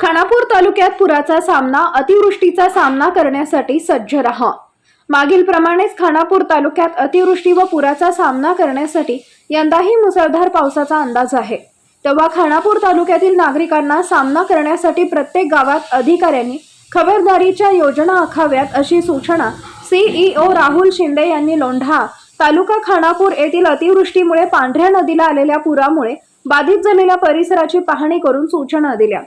खानापूर तालुक्यात पुराचा सामना अतिवृष्टीचा सामना करण्यासाठी सज्ज रहा. मागील प्रमाणेच खानापूर तालुक्यात अतिवृष्टी व पुराचा सामना करण्यासाठी यंदाही मुसळधार पावसाचा अंदाज आहे. तेव्हा खानापूर तालुक्यातील नागरिकांना सामना करण्यासाठी प्रत्येक गावात अधिकाऱ्यांनी खबरदारीच्या योजना आखाव्यात अशी सूचना सीईओ राहुल शिंदे यांनी लोंढा तालुका खानापूर येथील अतिवृष्टीमुळे पांढऱ्या नदीला आलेल्या पुरामुळे बाधित झालेल्या परिसराची पाहणी करून सूचना दिल्या.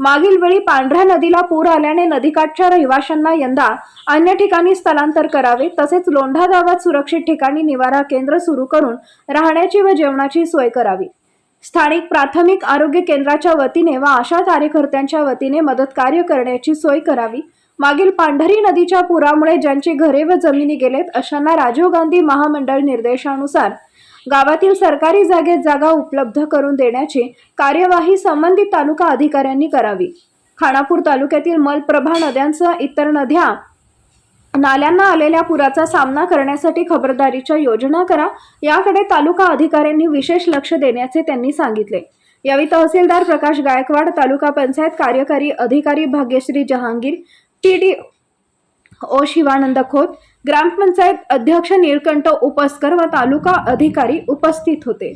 मागील वेळी पांढऱ्या नदीला पूर आल्याने नदीकाठच्या रहिवाशांना यंदा अन्य ठिकाणी स्थलांतर करावे तसेच लोंढा गावात सुरक्षित ठिकाणी निवारा केंद्र सुरू करून राहण्याची व जेवणाची सोय करावी. स्थानिक प्राथमिक आरोग्य केंद्राच्या वतीने व आशा कार्यकर्त्यांच्या वतीने मदत कार्य करण्याची सोय करावी. मागील पांढरी नदीच्या पुरामुळे ज्यांची घरे व जमिनी गेलेत अशांना राजीव गांधी महामंडळ निर्देशानुसार गावातील सरकारी जागेत जागा उपलब्ध करून देण्याची कार्यवाही संबंधित तालुका अधिकाऱ्यांनी करावी. खानापूर तालुक्यातील मलप्रभा नद्यांसह इतर नद्या नाल्यांना आलेल्या पुराचा सामना करण्यासाठी खबरदारीच्या योजना करा याकडे तालुका अधिकाऱ्यांनी विशेष लक्ष देण्याचे त्यांनी सांगितले. यावेळी तहसीलदार प्रकाश गायकवाड तालुका पंचायत कार्यकारी अधिकारी Bhagyashree Jahangir T D O Shivanand Khot ग्रामपंचायत अध्यक्ष निळकंठ उपस्कर व तालुका अधिकारी उपस्थित होते.